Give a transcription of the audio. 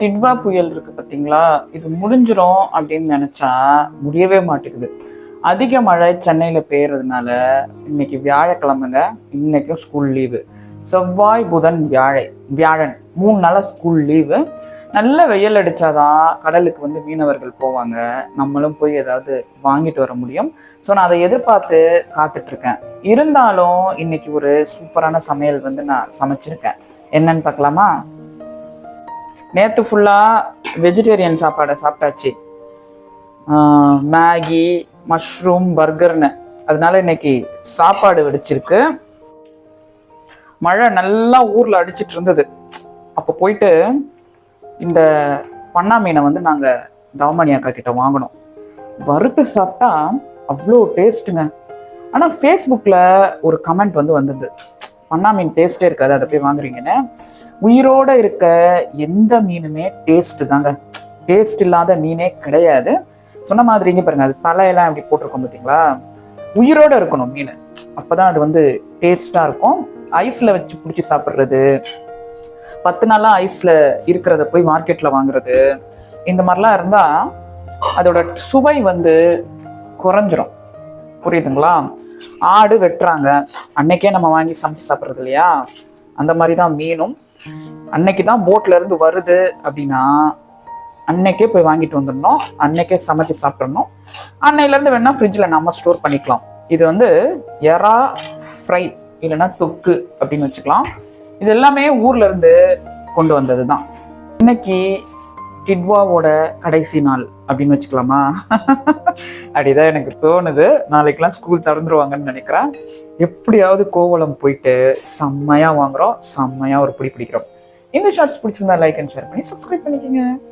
டிட்வா புயல் இருக்கு பார்த்தீங்களா இது முடிஞ்சிரும் அப்படின்னு நினச்சா முடியவே மாட்டேங்குது. அதிக மழை சென்னையில் பெய்யறதுனால இன்னைக்கு வியாழக்கிழமைங்க இன்னைக்கும் ஸ்கூல் லீவு செவ்வாய் புதன் வியாழை வியாழன் மூணு நாளாக ஸ்கூல் லீவு நல்ல வெயில் அடித்தாதான் கடலுக்கு வந்து மீனவர்கள் போவாங்க. நம்மளும் போய் ஏதாவது வாங்கிட்டு வர முடியும். ஸோ நான் அதை எதிர்பார்த்து காத்துட்ருக்கேன். இருந்தாலும் இன்னைக்கு ஒரு சூப்பரான சமையல் வந்து நான் சமைச்சிருக்கேன். என்னன்னு பார்க்கலாமா? நேற்று ஃபுல்லாக வெஜிடேரியன் சாப்பாடை சாப்பிட்டாச்சு. மேகி மஷ்ரூம் பர்கர்னு அதனால இன்னைக்கு சாப்பாடு வெடிச்சிருக்கு. மழை நல்லா ஊரில் அடிச்சிட்டு இருந்தது. அப்போ போயிட்டு இந்த பண்ணா மீனை வந்து நாங்கள் தவமணி அக்கா கிட்ட வாங்கினோம். வறுத்து சாப்பிட்டா அவ்வளோ டேஸ்ட்டுங்க ஆனால் ஃபேஸ்புக்கில் ஒரு கமெண்ட் வந்து வந்தது. பண்ணா மீன் டேஸ்ட்டே இருக்காது அதை போய் வாங்குறீங்கன்னு. உயிரோட இருக்க எந்த மீனுமே டேஸ்ட் தாங்க. டேஸ்ட் இல்லாத மீனே கிடையாது. சொன்ன மாதிரிங்க பாருங்க அது தலையெல்லாம் இப்படி போட்டிருக்கோம் பார்த்தீங்களா? உயிரோட இருக்கணும் மீன். அப்பதான் அது வந்து டேஸ்ட்டாக இருக்கும். ஐஸில் வச்சு பிடிச்சி சாப்பிட்றது. பத்து நாளாக ஐஸில் இருக்கிறத போய் மார்க்கெட்டில் வாங்குறது. இந்த மாதிரிலாம் இருந்தால் அதோட சுவை வந்து குறைஞ்சிரும். புரியுதுங்களா? ஆடு வெட்டுறாங்க. அன்னைக்கே நம்ம வாங்கி சமைச்சு சாப்பிட்றது இல்லையா? அந்த மாதிரி தான் மீனும். அன்னைக்கு தான் போட்ல இருந்து வருது அப்படின்னா அன்னைக்கே போய் வாங்கிட்டு வந்துடணும். அன்னைக்கே சமைச்சு சாப்பிட்றணும் அன்னையிலேருந்து வேணால் ஃப்ரிட்ஜில் நம்ம ஸ்டோர் பண்ணிக்கலாம். இது வந்து எறா ஃப்ரை இல்லைன்னா தொக்கு அப்படின்னு வச்சுக்கலாம். இது எல்லாமே ஊர்ல இருந்து கொண்டு வந்தது தான் இன்னைக்கு கிட்வாவோட கடைசி நாள் அப்படின்னு வச்சுக்கலாமா? அப்படிதான் எனக்கு தோணுது. நாளைக்கெல்லாம் ஸ்கூல் திறந்துருவாங்கன்னு நினைக்கிறேன். எப்படியாவது கோவலம் போயிட்டு செம்மையா வாங்குறோம். செம்மையாக ஒரு பிடி பிடிக்கிறோம். இந்த ஷார்ட்ஸ் பிடிச்சிருந்தா லைக் அண்ட் ஷேர் பண்ணி சப்ஸ்கிரைப் பண்ணிக்கோங்க.